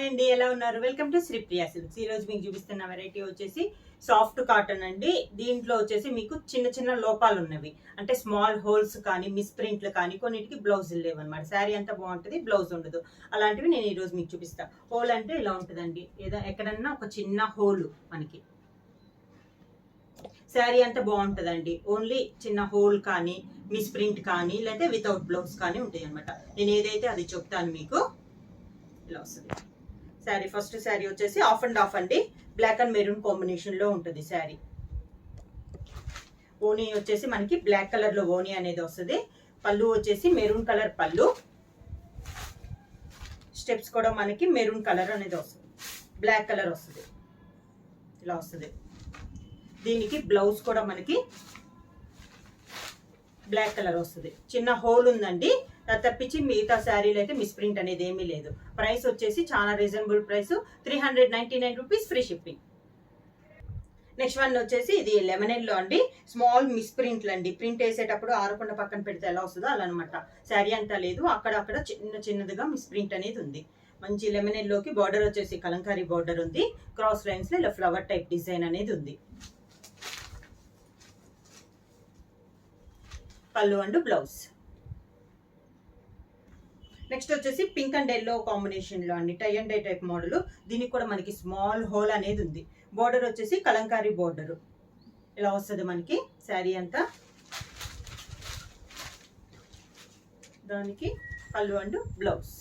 Hi అండి ఎలా ఉన్నారు? వెల్కమ్ టు శ్రీప్రియా సిల్క్స్ ఈ మీకు చూపిస్తున్న వెరైటీ వచ్చేసి సాఫ్ట్ కాటన్ అండి. దీంట్లో వచ్చేసి మీకు చిన్న చిన్న లోపాలు ఉన్నవి. అంటే స్మాల్ హోల్స్ కానీ మిస్ ప్రింట్లు కానీ కొన్నిటికి బ్లౌజులు లేవు అనమాట శారీ అంతా బాగుంటుంది బ్లౌజ్ ఉండదు. అలాంటివి నేను ఈ మీకు చూపిస్తాను హోల్ అంటే ఇలా ఉంటుందండి? ఏదో ఎక్కడన్నా ఒక చిన్న హోల్ మనకి. శారీ అంతా బాగుంటుందండి. ఓన్లీ చిన్న హోల్ కానీ మిస్ ప్రింట్ కానీ లేకపోతే వితౌట్ బ్లౌజ్ కానీ ఉంటాయి అనమాట నేను ఏదైతే అది చెప్తాను మీకు ఇలా వస్తుంది. శారీ ఫస్ట్ శారీ వచ్చేసి ఆఫ్ అండ్ ఆఫ్ అండి. బ్లాక్ అండ్ మెరూన్ కాంబినేషన్లో ఉంటుంది శారీ. ఓనీ వచ్చేసి మనకి బ్లాక్ కలర్లో ఓనీ అనేది వస్తుంది. పళ్ళు వచ్చేసి మెరూన్ కలర్ పళ్ళు. స్టెప్స్ కూడా మనకి మెరూన్ కలర్ అనేది వస్తుంది. బ్లాక్ కలర్ వస్తుంది. ఇలా వస్తుంది. దీనికి బ్లౌజ్ కూడా మనకి బ్లాక్ కలర్ వస్తుంది. చిన్న హోల్ ఉందండి. తప్పించి మిగతా శారీలు అయితే మిస్ ప్రింట్ అనేది ఏమీ లేదు. ప్రైస్ వచ్చేసి చాలా reasonable price three hundred ninety nine rupees free shipping next one వచ్చేసి ఇది లెమనెన్లో అండి. స్మాల్ మిస్ ప్రింట్లు అండి. ప్రింట్ వేసేటప్పుడు ఆరకుండా పక్కన పెడితే ఎలా వస్తుందో అలా అనమాట శారీ అంతా లేదు. అక్కడక్కడ చిన్న చిన్నదిగా మిస్ ప్రింట్ అనేది ఉంది. మంచి లెమనెన్లోకి బార్డర్ వచ్చేసి కలంకారీ బార్డర్ ఉంది. క్రాస్ లైన్స్లో ఇలా ఫ్లవర్ టైప్ డిజైన్ అనేది ఉంది. పళ్ళు అండ్ బ్లౌజ్ నెక్స్ట్ వచ్చేసి పింక్ అండ్ ఎల్లో కాంబినేషన్లో అండి. Tie and dye type model దీనికి కూడా మనకి స్మాల్ హోల్ అనేది ఉంది. బోర్డర్ వచ్చేసి కలంకారీ బోర్డర్ ఇలా వస్తుంది మనకి శారీ అంతా. దానికి పళ్ళు అండ్ బ్లౌజ్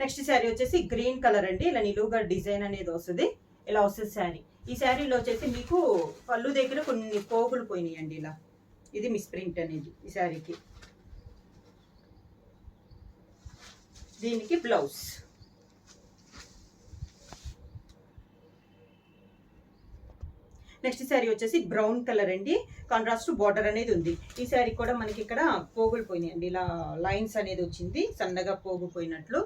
నెక్స్ట్ శారీ వచ్చేసి గ్రీన్ కలర్ అండి. ఇలా నిలువుగా డిజైన్ అనేది వస్తుంది. ఇలా వస్తుంది శారీ. ఈ శారీలో వచ్చేసి మీకు పళ్ళు దగ్గర కొన్ని పోగులు పోయినాయండి ఇలా. ఇది మిస్ ప్రింట్ అనేది ఈ శారీకి. దీనికి బ్లౌజ్. నెక్స్ట్ శారీ వచ్చేసి బ్రౌన్ కలర్ అండి. కాంట్రాస్ట్ బార్డర్ అనేది ఉంది. ఈ శారీ కూడా మనకి ఇక్కడ పోగులు పోయినాయండి ఇలా లైన్స్ అనేది వచ్చింది. సన్నగా పోగుపోయినట్లు.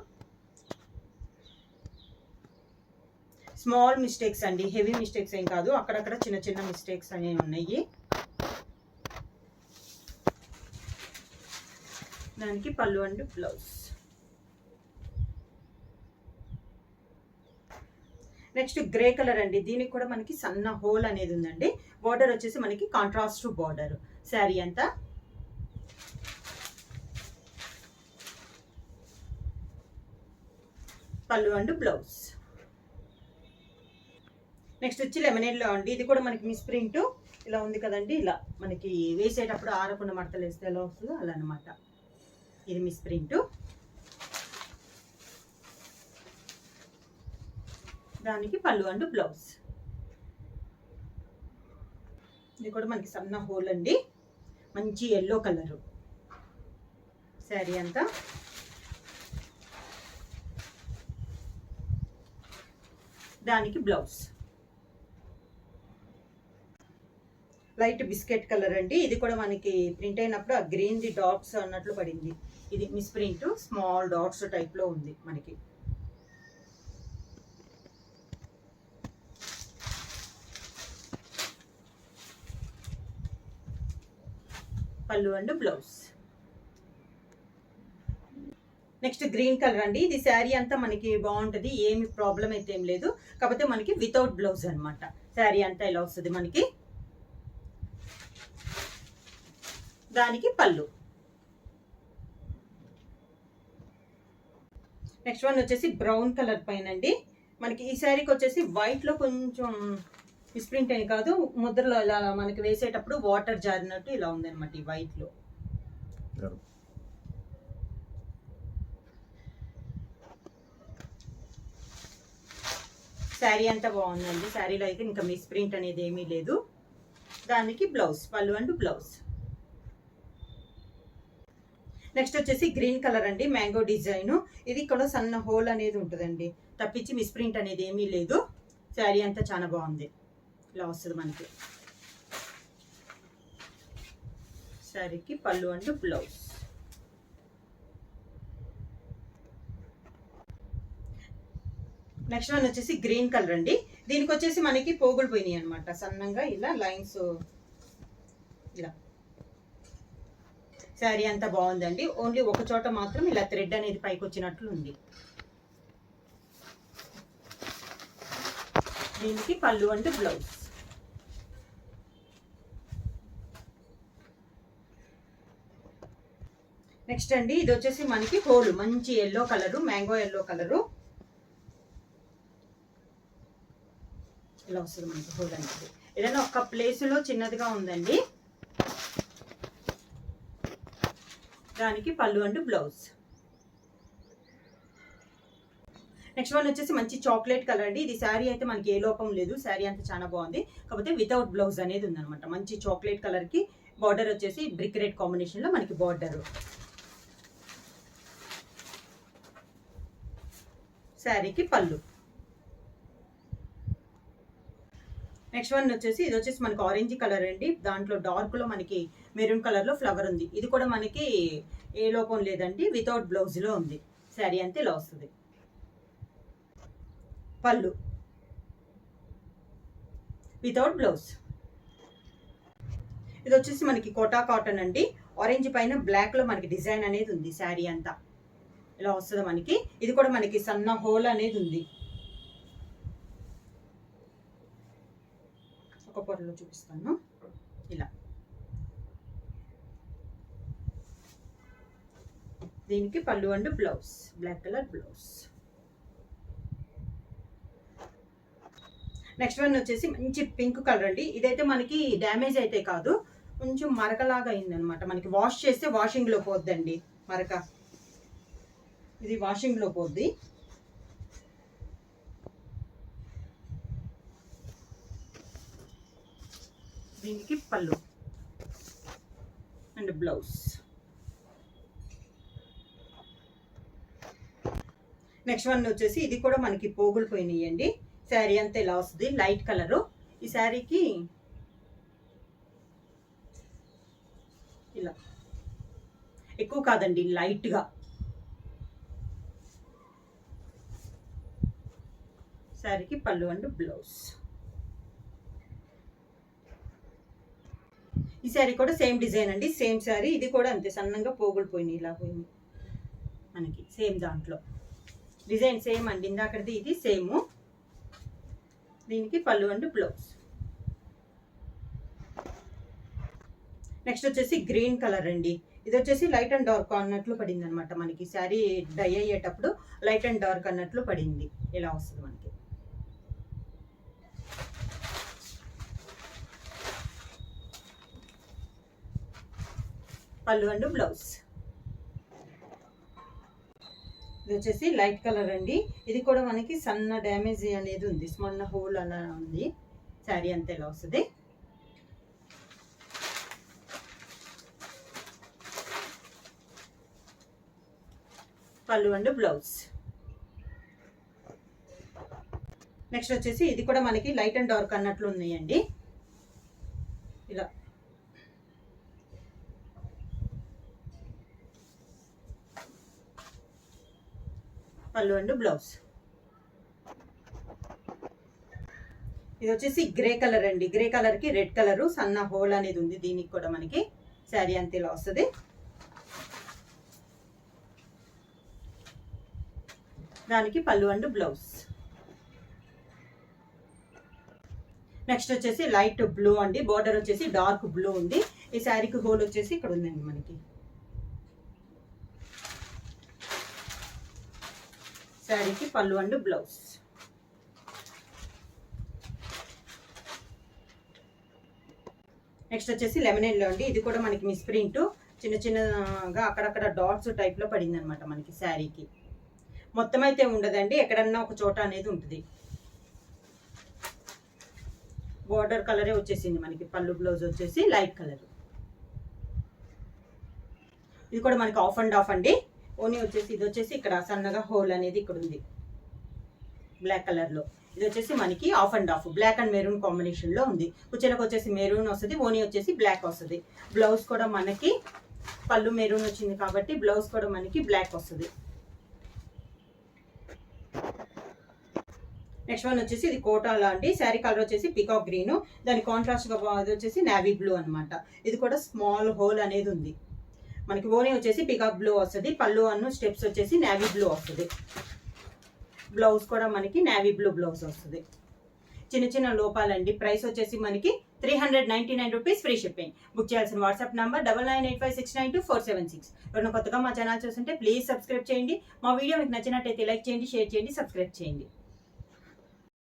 స్మాల్ మిస్టేక్స్ అండి. హెవీ మిస్టేక్స్ ఏం కాదు. అక్కడక్కడ చిన్న చిన్న మిస్టేక్స్ అనేవి ఉన్నాయి. దానికి పళ్ళు and blouse. Next grey colour అండి. దీనికి కూడా మనకి సన్న హోల్ అనేది ఉందండి. బార్డర్ వచ్చేసి మనకి కాంట్రాస్ట్ బార్డర్ శారీ అంతా. పళ్ళు అండ్ బ్లౌజ్ నెక్స్ట్ వచ్చి లెమనేడ్లో అండి. ఇది కూడా మనకి మిస్ ప్రింట్ ఇలా ఉంది కదండి. ఇలా మనకి వేసేటప్పుడు ఆరకుండా మడతలు వేస్తే ఎలా వస్తుందో అలా అనమాట ఇది మిస్ ప్రింట్ దానికి పళ్ళు అండ్ బ్లౌజ్. ఇది కూడా మనకి సన్న హోల్ అండి. మంచి ఎల్లో కలరు శారీ అంతా. దానికి బ్లౌజ్. లైట్ బిస్కెట్ కలర్ అండి. ఇది కూడా మనకి ప్రింట్ అయినప్పుడు ఆ గ్రీన్ ది డాట్స్ అన్నట్లు పడింది. ఇది మిస్ ప్రింట్ స్మాల్ డాట్స్ టైప్లో ఉంది మనకి. పళ్ళు and blouse. Next green colour అండి. ఇది శారీ అంతా మనకి బాగుంటుంది. ఏమి ప్రాబ్లం అయితే ఏం లేదు. కాకపోతే మనకి వితౌట్ బ్లౌజ్ అనమాట శారీ అంతా ఇలా వస్తుంది మనకి. దానికి పళ్ళు. నెక్స్ట్ వన్ వచ్చేసి బ్రౌన్ కలర్ పైన అండి. మనకి ఈ శారీకి వచ్చేసి వైట్లో కొంచెం మిస్ప్రింట్ అని కాదు ముద్రలో ఇలా మనకి వేసేటప్పుడు వాటర్ జారినట్టు ఇలా ఉందన్నమాట ఈ వైట్లో శారీ అంతా బాగుందండి. శారీలో అయితే ఇంకా మిస్ ప్రింట్ అనేది ఏమీ లేదు. దానికి బ్లౌజ్ పళ్ళు అండ్ బ్లౌజ్. నెక్స్ట్ వచ్చేసి గ్రీన్ కలర్ అండి మ్యాంగో డిజైన్. ఇది ఇక్కడ సన్న హోల్ అనేది ఉంటుందండి. తప్పించి మిస్ ప్రింట్ అనేది ఏమీ లేదు. శారీ అంతా చాలా బాగుంది. ఇలా వస్తుంది మనకి. శారీకి పళ్ళు అండ్ బ్లౌజ్. నెక్స్ట్ వన్ వచ్చేసి గ్రీన్ కలర్ అండి. దీనికి వచ్చేసి మనకి పోగులు పోయినాయి అనమాట సన్నంగా ఇలా లైన్స్ ఇలా. శారీ అంతా బాగుందండి. ఓన్లీ ఒక చోట మాత్రం ఇలా థ్రెడ్ అనేది పైకి వచ్చినట్లు ఉంది. దీనికి పళ్ళు అండ్ బ్లౌజ్. నెక్స్ట్ అండి ఇది వచ్చేసి మనకి హోల్ మంచి yellow colour mango yellow colour ఇలా వస్తుంది మనకి హోల్ అనేది. ఏదైనా ఒక ప్లేస్లో చిన్నదిగా ఉందండి. దానికి పళ్ళు అండ్ బ్లౌజ్ నెక్స్ట్ వన్ వచ్చేసి మంచి చాక్లెట్ కలర్ అండి. ఇది శారీ అయితే మనకి ఏ లోపం లేదు. శారీ అంతా చాలా బాగుంది. కాకపోతే వితౌట్ బ్లౌజ్ అనేది ఉందనమాట మంచి చాక్లెట్ కలర్కి బార్డర్ వచ్చేసి బ్రిక్ రెడ్ కాంబినేషన్లో మనకి బార్డర్ శారీకి పళ్ళు. నెక్స్ట్ వన్ వచ్చేసి ఇది వచ్చేసి మనకి ఆరెంజ్ కలర్ అండి. దాంట్లో డార్క్లో మనకి మెరూన్ కలర్లో ఫ్లవర్ ఉంది. ఇది కూడా మనకి ఏ లోపం లేదండి. వితౌట్ బ్లౌజ్లో ఉంది. శారీ అంతే ఇలా వస్తుంది. పళ్ళు. Without blouse. ఇది వచ్చేసి మనకి కోటా కాటన్ అండి. ఆరెంజ్ పైన బ్లాక్లో మనకి డిజైన్ అనేది ఉంది శారీ అంతా. ఇలా వస్తుంది మనకి. ఇది కూడా మనకి సన్న హోల్ అనేది ఉంది. ఒక పొరలో చూపిస్తాను. ఇలా. దీనికి పళ్ళు and blouse. Black colour blouse. Next one వచ్చేసి మంచి పింక్ కలర్ అండి. ఇదైతే మనకి డ్యామేజ్ అయితే కాదు. కొంచెం మరకలాగా అయింది అనమాట మనకి వాష్ చేస్తే వాషింగ్లో పోద్దండి మరక. ఇది వాషింగ్లో పోద్ది. దీనికి పళ్ళు అండ్ బ్లౌజ్ నెక్స్ట్ వన్ వచ్చేసి ఇది కూడా మనకి పోగులు పోయినాయండి. శారీ అంతా ఇలా వస్తుంది లైట్ కలరు ఈ శారీకి ఇలా. ఎక్కువ కాదండి లైట్గా శారీకి పళ్ళు అండ్ బ్లౌజ్. ఈ శారీ కూడా సేమ్ డిజైన్ అండి సేమ్ శారీ. ఇది కూడా అంతే సన్నంగా పోగులు పోయినాయి ఇలా పోయింది మనకి సేమ్ దాంట్లో. డిజైన్ సేమ్ అండి ఇందాకది ఇది సేమ్. దీనికి పళ్ళు అండ్ బ్లౌజ్. నెక్స్ట్ వచ్చేసి గ్రీన్ కలర్ అండి. ఇది వచ్చేసి లైట్ అండ్ డార్క్ అన్నట్లు పడింది అనమాట మనకి. శారీ డై అయ్యేటప్పుడు లైట్ అండ్ డార్క్ అన్నట్లు పడింది. ఇలా వస్తుంది మనకి? పళ్ళు అండ్ బ్లౌజ్. ఇది వచ్చేసి లైట్ కలర్ అండి. ఇది కూడా మనకి సన్న డ్యామేజ్ అనేది ఉంది. స్మన్న హోల్ అలా ఉంది. శారీ అంతా ఇలా వస్తుంది. పళ్ళు అండ్ బ్లౌజ్. నెక్స్ట్ వచ్చేసి ఇది కూడా మనకి లైట్ అండ్ డార్క్ అన్నట్లు ఉన్నాయండి. ఇలా. పళ్ళు అండ్ బ్లౌజ్ ఇది వచ్చేసి గ్రే కలర్ అండి. గ్రే కలర్కి రెడ్ కలర్ సన్న హోల్ అనేది ఉంది. దీనికి కూడా మనకి శారీ అంతేలా వస్తుంది. దానికి పళ్ళు అండ్ బ్లౌజ్ నెక్స్ట్ వచ్చేసి లైట్ బ్లూ అండి. బార్డర్ వచ్చేసి డార్క్ బ్లూ ఉంది. ఈ శారీకి హోల్ వచ్చేసి ఇక్కడ ఉందండి మనకి. శారీకి పళ్ళు అండ్ బ్లౌజ్. నెక్స్ట్ వచ్చేసి లెమనెన్లో అండి. ఇది కూడా మనకి మిస్ ప్రింట్. చిన్న చిన్నగా అక్కడక్కడ డాట్స్ టైప్లో పడింది అనమాట మనకి శారీకి. మొత్తం అయితే ఉండదండి. ఎక్కడన్నా ఒక చోట అనేది ఉంటుంది. బార్డర్ కలరే వచ్చేసింది మనకి. పళ్ళు బ్లౌజ్ వచ్చేసి లైట్ కలర్ ఇది కూడా మనకి ఆఫ్ అండ్ ఆఫ్ అండి. ఓనీ వచ్చేసి ఇది వచ్చేసి ఇక్కడ సన్నగా హోల్ అనేది ఇక్కడ ఉంది. బ్లాక్ కలర్లో ఇది వచ్చేసి మనకి off and off black and maroon కాంబినేషన్లో ఉంది. కుచ్చెలకు వచ్చేసి మెరూన్ వస్తుంది ఓనీ వచ్చేసి బ్లాక్ వస్తుంది. బ్లౌజ్ కూడా మనకి పళ్ళు మెరూన్ వచ్చింది కాబట్టి బ్లౌజ్ కూడా మనకి బ్లాక్ వస్తుంది. నెక్స్ట్ వన్ వచ్చేసి ఇది కోటా లాంటి శారీ కలర్ వచ్చేసి పికాక్ గ్రీన్ దాని కాంట్రాస్ట్గా ఇది వచ్చేసి నావీ బ్లూ అనమాట ఇది కూడా స్మాల్ హోల్ అనేది ఉంది. మనకి ఓనీ వచ్చేసి పికాక్ బ్లూ వస్తుంది పళ్ళు అన్ను స్టెప్స్ వచ్చేసి నావీ బ్లూ వస్తుంది. బ్లౌజ్ కూడా మనకి నావీ బ్లూ బ్లౌజ్ వస్తుంది. చిన్న చిన్న లోపాలండి. ప్రైస్ వచ్చేసి మనకి three hundred ninety nine rupees free shipping book చేయాల్సిన WhatsApp number double nine eight five six nine two four seven six ఎవరైనా కొత్తగా మా ఛానల్ చూస్తుంటే ప్లీజ్ సబ్స్క్రైబ్ చేయండి. మా వీడియో మీకు నచ్చినట్టయితే లైక్ చేయండి షేర్ చేయండి సబ్స్క్రైబ్ చేయండి.